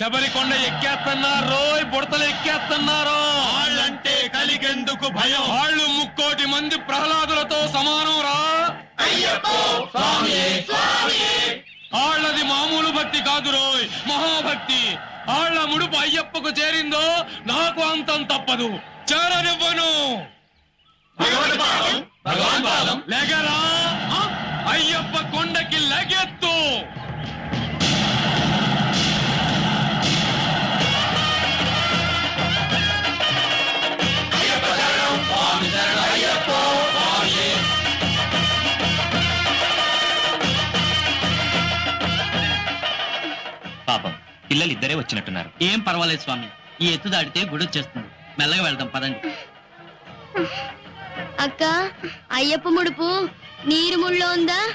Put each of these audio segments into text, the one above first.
శబరికొండ ఎక్కేస్తున్నారు రోయ్ బుడతలు ఎక్కేస్తున్నారు. వాళ్ళంటే కలిగెందుకు భయం? వాళ్ళు ముక్కోటి మంది ప్రహ్లాదులతో సమానం రా. వాళ్ళది మామూలు భక్తి కాదు రోయ్ మహాభక్తి. వాళ్ళ ముడుపు అయ్యప్పకు చేరిందో నాకు అంతం తప్పదు. చేరనివ్వను. లెగరా? అయ్యప్ప కొండకి లెగెత్తు. పాపం. పిల్లలు ఇద్దరే వచ్చినట్టున్నారు. ఏం పర్వాలేదు స్వామి. ఈ ఎత్తు దాటితే గుడి వచ్చేస్తుంది మెల్లగా వెళ్దాం పదండి. అక్క అయ్యప్ప ముడుపు. నీరు ముళ్ళో ఉందా?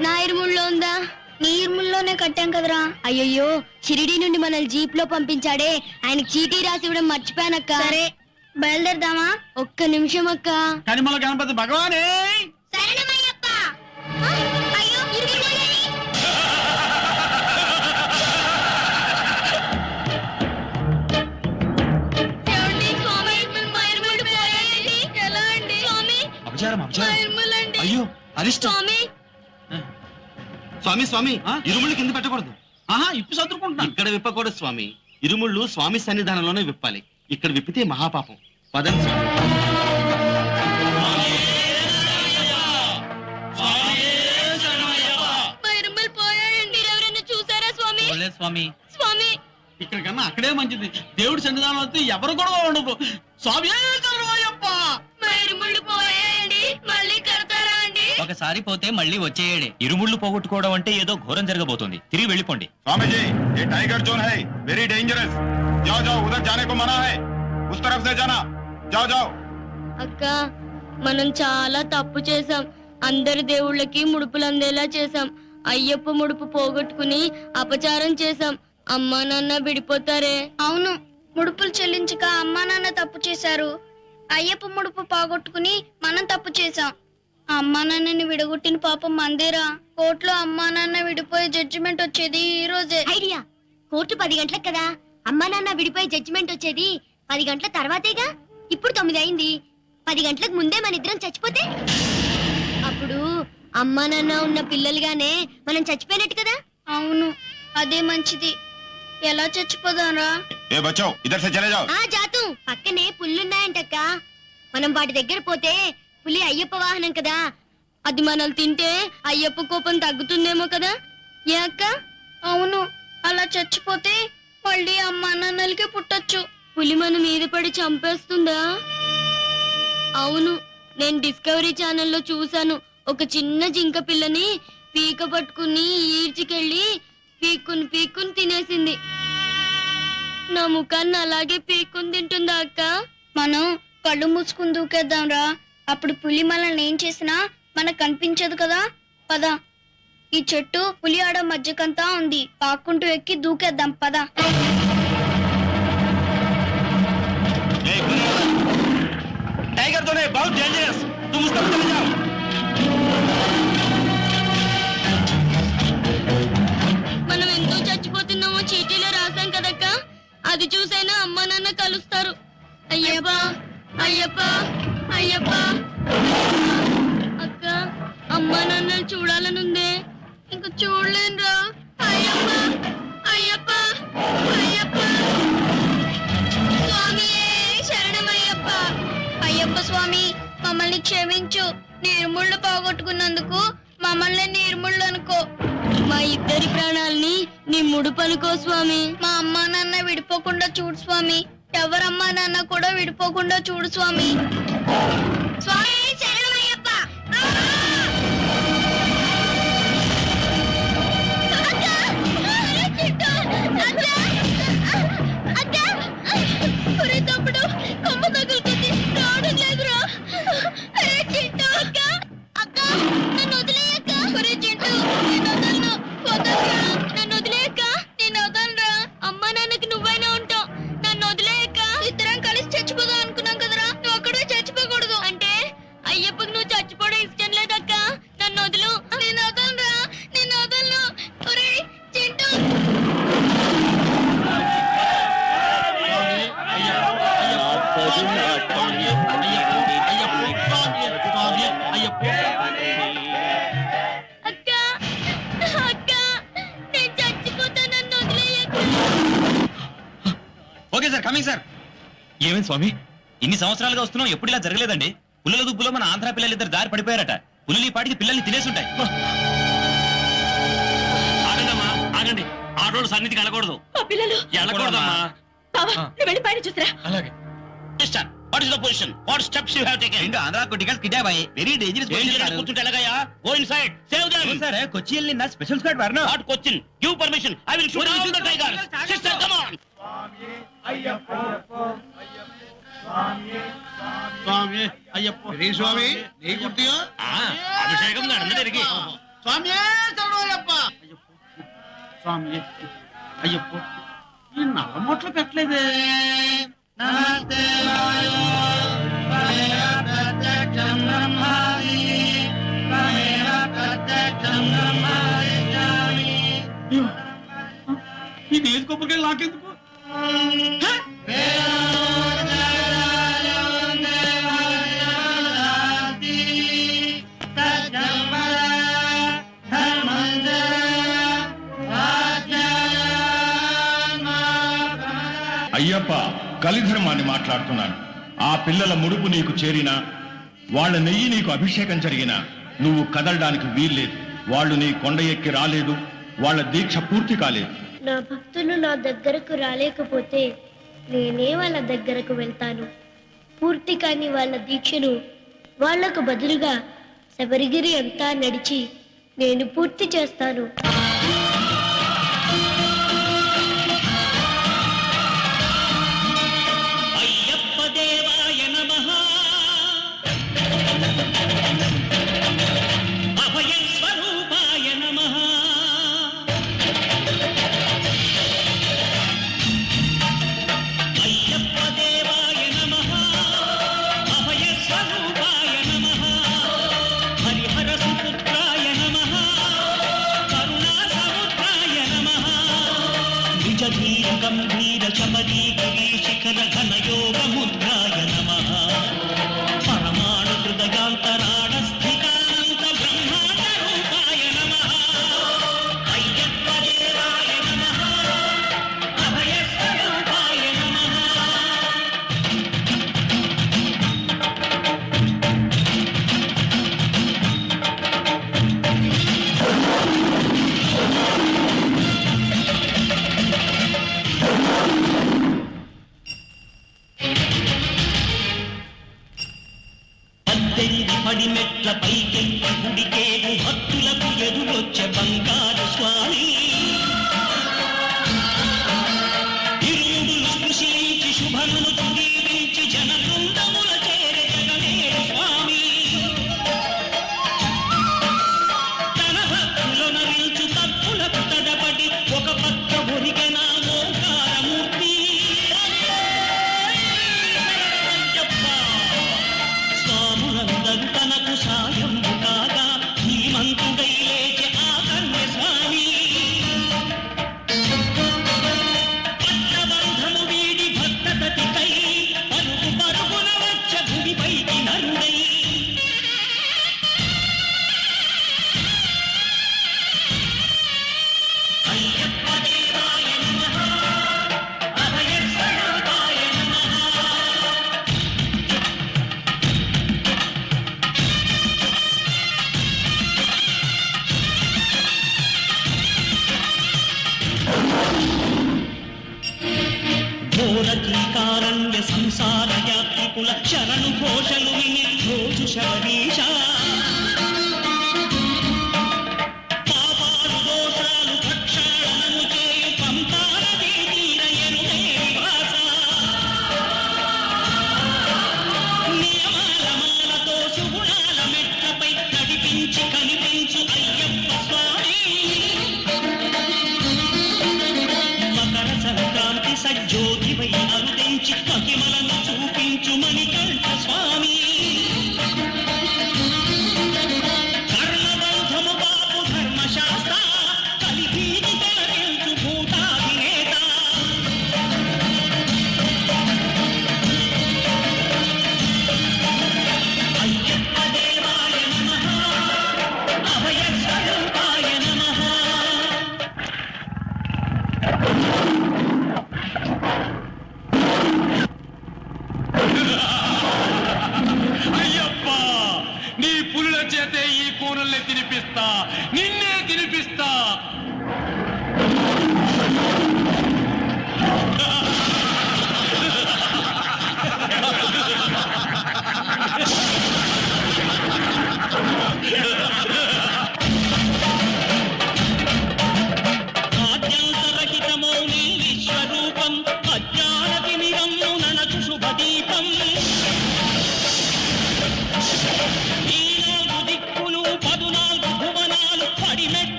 నాయిరు ముళ్ళో ఉందా? నీరు ముళ్ళోనే కట్టాం కదరా. అయ్యయ్యో షిరిడి నుండి మనల్ని జీప్లో పంపించాడే. ఆయనకి చీటీ రాసి ఇవ్వడం మర్చిపోయానక్క. సరే బయలుదేరదామా? ఒక్క నిమిషం అక్క. కనిమల గణపతి భగవానే! అయ్యో అరిష్టం. స్వామి. స్వామి? ఇరుముళ్ళు కింద పెట్టకూడదు. ఆహా ఇప్పు చదువుకుంటున్నాను ఇక్కడ విప్పకూడదు స్వామి. ఇరుముళ్ళు స్వామి సన్నిధానంలోనే విప్పాలి. ఇక్కడ విప్పితే మహాపాపం. పదండి స్వామి. స్వామి? చూడలేదు స్వామి. స్వామి. ఇక్కడ కన్నా అక్కడే మంచిది. దేవుడి సన్నిధానం వస్తే ఎవరు కూడా ఉండదు. స్వామి ఒకసారి పోతే మళ్ళీ వచ్చేయడే ఇరుముళ్ళు పోగొట్టుకోవడం అంటే ఏదో ఘోరం జరగబోతోంది తిరిగి వెళ్ళిపోండి स्वामी जी ये टाइगर जोन है वेरी डेंजरस जाओ जाओ उधर जाने को मना है उस तरफ से जाना जाओ जाओ అక్క మనం చాలా తప్పు చేశాం అందరి దేవుళ్ళకి ముడుపులు అందేలా చేశాం అయ్యప్ప ముడుపు పోగొట్టుకుని అపచారం చేశాం అమ్మా నాన్న విడిపోతారే అవును ముడుపులు చెల్లించక అమ్మా నాన్న తప్పు చేశారు అయ్యప్ప ముడుపు పోగొట్టుకుని మనం తప్పు చేశాం అమ్మా నాన్నని విడగొట్టిన పాపం మందేరా కోర్టులో అమ్మా నాన్న విడిపోయే జడ్జిమెంట్ వచ్చేది ఈ రోజే ఐడియా కోర్టు పది గంటలకు కదా అమ్మా నాన్న విడిపోయి జడ్జిమెంట్ వచ్చేది పది గంటల తర్వాతేగా ఇప్పుడు తొమ్మిది అయింది పది గంటలకు ముందే మన ఇద్దరం చచ్చిపోతే అప్పుడు అమ్మా నాన్న ఉన్న పిల్లలుగానే మనం చచ్చిపోయినట్టు కదా అవును అదే మంచిది ఎలా చచ్చిపోదాంరా ए बच्चों इधर से चले जाओ ఆ జాతు పక్కనే పుల్లున్నాయంటక్క మనం వాటి దగ్గర పోతే పులి అయ్యప్ప వాహనం కదా. అది మనల్ని తింటే అయ్యప్ప కోపం తగ్గుతుందేమో కదా. ఏ అక్క? అవును అలా చచ్చిపోతే మళ్ళీ అమ్మా నాన్నలకి పుట్టొచ్చు. పులి మన మీద పడి చంపేస్తుందా? అవును నేను డిస్కవరీ ఛానల్లో చూశాను. ఒక చిన్న జింక పిల్లని పీక పట్టుకుని ఈడ్చికెళ్ళి పీక్కుని పీక్కుని తినేసింది. నా ముఖాన్ని అలాగే పీక్కుని తింటుందా అక్క? మనం కళ్ళు మూసుకుని దూకేద్దాంరా. అప్పుడు పులి మనల్ని ఏం చేసినా మనకు కనిపించదు కదా పద ఈ చెట్టు పులి ఆడ మధ్యకంతా ఉంది పాక్కుంటూ ఎక్కి దూకేద్దాం పద ए, टाइगर जोन है बहुत डेंजरस तुम उस तरफ चले जाओ మనం ఎందుకు చచ్చిపోతున్నామో చీటీలో రాసాం కదక్క అది చూసైనా అమ్మ నాన్న కలుస్తారు అయ్యప్ప అయ్యప్ప అయ్యప్ప. అక్క అమ్మ నాన్న చూడాలనుందే ఇంక చూడలేనురా. అయ్యప్ప అయ్యప్ప అయ్యప్ప. స్వామి శరణమయ్యప్ప అయ్యప్ప. స్వామి మమ్మల్ని క్షమించు. నిర్ముళ్ళు పోగొట్టుకున్నందుకు మమ్మల్ని నిర్ముళ్ళు అనుకో. మా ఇద్దరి ప్రాణాల్ని నీ ముడుపు స్వామి. మా అమ్మా నాన్న విడిపోకుండా చూడు స్వామి. ఎవరమ్మా నాన్న కూడా విడిపోకుండా చూడు స్వామి. స్వామి! Coming sir. ఏమైంది స్వామి? ఇన్ని సంవత్సరాలుగా వస్తున్నాం ఎప్పుడు ఇలా జరగలేదండి? పుల్లల దుబ్బులో మన ఆంధ్ర పిల్లలు ఇద్దరు దారి పడిపోయారట. పులులు ఈ పాటికి పిల్లల్ని తినేసి ఉంటాయి ఆగండమ్మా ఆగండి. ఆడోళ్ళు సన్నిధికి వెళ్ళకూడదు. మా పిల్లలు. వెళ్ళకూడదమ్మా. బావా నువ్వు వెళ్ళి పైన చూసిరా అలాగే. What is the position what steps you have taken రెండు ఆంధ్ర కొట్టికల్ కిడ్నాప్ అయ్యి వెరీ డేంజరస్ కూర్చుంటే ఎలాగయ్యా? Go inside save them sir Cochin నిన్న special squad వరను not question give permission I will shoot all the tigers sister come on స్వామి అయ్యప్ప స్వామి నీ గుర్తియో అభిషేకం നടന്നിരിക്കെ స్వామి అయ్యప్ప స్వామి అయ్యప్ప ఈ నల్ల మొట్లు పెట్టలేదే అయ్యో. ఇది ఏది కొబ్బరికాయ నాకెందుకు కలిధర్మాన్ని మాట్లాడుతున్నాను. ఆ పిల్లల ముడుపు నీకు చేరినా వాళ్ళ నెయ్యి నీకు అభిషేకం జరిగినా నువ్వు కదలడానికి వీల్లేదు. వాళ్ళు నీ కొండ ఎక్కి రాలేదు వాళ్ళ దీక్ష పూర్తి కాలేదు. నా భక్తులు నా దగ్గరకు రాలేకపోతే నేనే వాళ్ళ దగ్గరకు వెళ్తాను. పూర్తి కాని వాళ్ళ దీక్షను వాళ్ళకు బదులుగా శబరిగిరి అంతా నడిచి నేను పూర్తి చేస్తాను. Thank you. పద్దెనిమిది పడి మెట్ల పైకెళ్ళి గుడికేగు భక్తులకు ఎదురొచ్చే బంగారు స్వామి. యాత్రికుల శరణు ఘోషలు విని రోజు శబరీష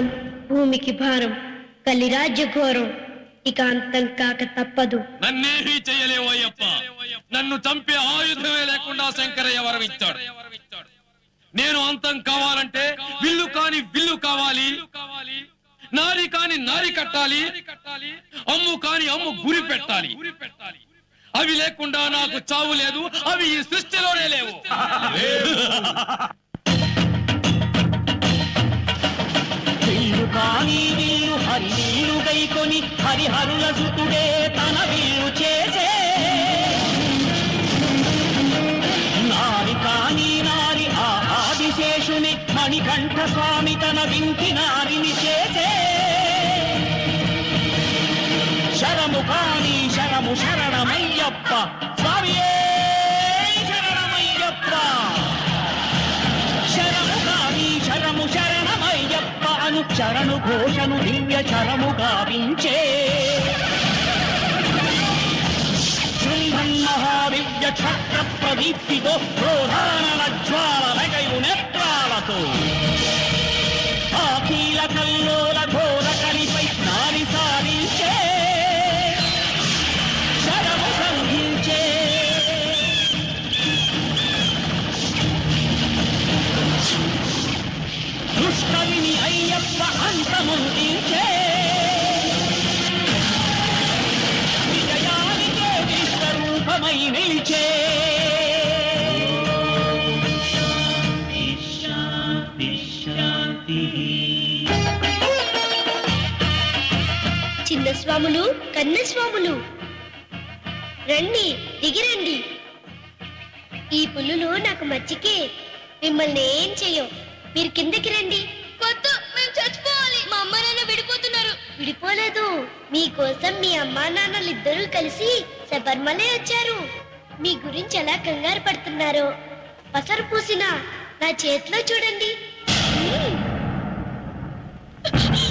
వినాశనం భూమికి భారం కలిరాజ్య ఘోరం ఇక అంతం కాక తప్పదు. నన్నేమీ చేయలేవు అయ్యప్ప. నన్ను చంపే ఆయుధమే లేకుండా శంకరయ్య వరం ఇచ్చాడు. నేను అంతం కావాలంటే విల్లు కాని విల్లు కావాలి. నారి కాని నారి కట్టాలి. అమ్ము కాని అమ్ము గురి పెట్టాలి. అవి లేకుండా నాకు చావు లేదు. అవి ఈ సృష్టిలోనే లేవు. విల్లు వీరు విల్లు హరి నీరు గైకొని హరిహరుల సుతుడే తన వీరు చేసే. నారి కాని నారి ఆ ఆదిశేషుని మణికంఠ స్వామి తన వింటి నారిని చేసే. శరము కాని శరము శరణమయ్యప్ప అను శరణు ఘోషను దివ్య శరము గావించే. శృంభన్ మహాదివ్య ఛత్ర ప్రదీప్తితో క్రోధానల జ్వాల నగయు నేత్రాలతో ఆ కీల కల్లోల స్వాములు కన్న స్వాములు రండి దిగిరండి. ఈ పుల్లులు నాకు మచ్చికే మిమ్మల్ని ఏం చెయ్యవు మీరు కిందకి రండి. వద్దు మేము చచ్చిపోవాలి. మా అమ్మ నాన్న విడిపోతున్నారు. విడిపోలేదు. మీకోసం మీ అమ్మా నాన్నలు ఇద్దరూ కలిసి శబర్మలే వచ్చారు. మీ గురించి ఎలా కంగారు పడుతున్నారో పసరు పూసిన నా చేతిలో చూడండి.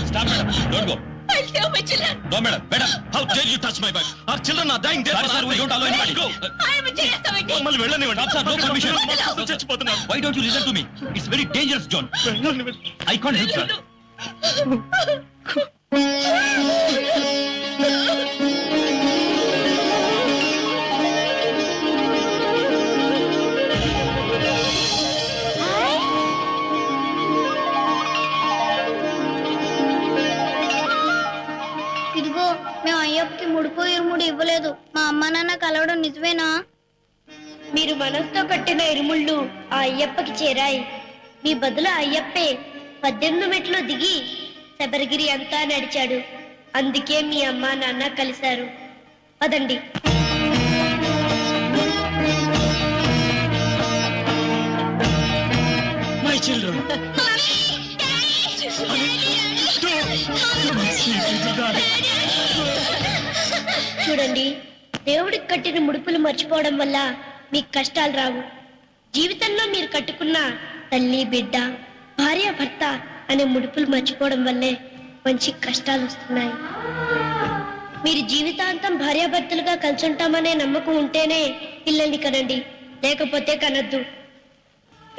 Stop, madam. Don't go. I'll tell my children. No, madam. Madam, how dare you touch my bag? Our children are dying there. Sorry, sir, we don't allow anybody. Go. I'm a చేస్తామండి మమ్మల్ని వెళ్ళనివ్వండి. Sir, no permission. చచ్చిపోతున్నారు. Why don't you listen to me? It's very dangerous, John. I can't help, sir. అయ్యప్పకి ముడిపో ఇరుముడు ఇవ్వలేదు. మా అమ్మ నాన్న కలవడం నిజమేనా? మీరు మనసుతో కట్టిన ఇరుముళ్ళు ఆ అయ్యప్పకి చేరాయి. మీ బదులు అయ్యప్పే పద్దెనిమిది మెట్లు దిగి శబరిగిరి అంతా నడిచాడు. అందుకే మీ అమ్మ నాన్న కలిశారు. పదండి. మై చిల్డ్రన్ చూడండి దేవుడికి కట్టిన ముడుపులు మర్చిపోవడం వల్ల మీకు కష్టాలు రావు. జీవితంలో మీరు కట్టుకున్న తల్లి బిడ్డ భార్య భర్త అనే ముడుపులు మర్చిపోవడం వల్లే మంచి కష్టాలు వస్తున్నాయి. మీరు జీవితాంతం భార్యాభర్తలుగా కలిసి ఉంటామనే నమ్మకం ఉంటేనే పిల్లల్ని కనండి లేకపోతే కనద్దు.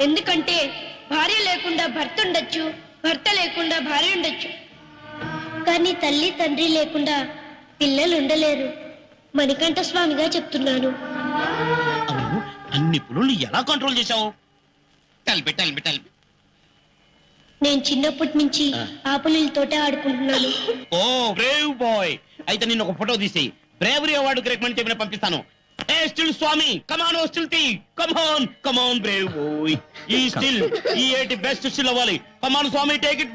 ఎందుకంటే భార్య లేకుండా భర్త ఉండొచ్చు భర్త లేకుండా భార్య ఉండొచ్చు. కానీ తల్లి తండ్రి లేకుండా పిల్లలు ఉండలేరు మణికంఠ స్వామిగా చెప్తున్నాను. అవును అన్ని పులుల్ని ఎలా కంట్రోల్ చేశావు? నేను చిన్నప్పటి నుంచి ఆపులతోటే ఆడుకుంటున్నాను. ఓ బ్రేవ్ బాయ్ అయితే నేను ఒక ఫోటో తీసేయి. బ్రేవరీ అవార్డు రికమెండ్ చెప్పిన పంపిస్తాను. ఏ స్టిల్ స్వామి కమాన్ ఓ still tea come on come on brave boy ఈ స్టిల్ ఈ ఏటి బెస్ట్ స్టిల్ అవ్వాలి. Come on Swami take it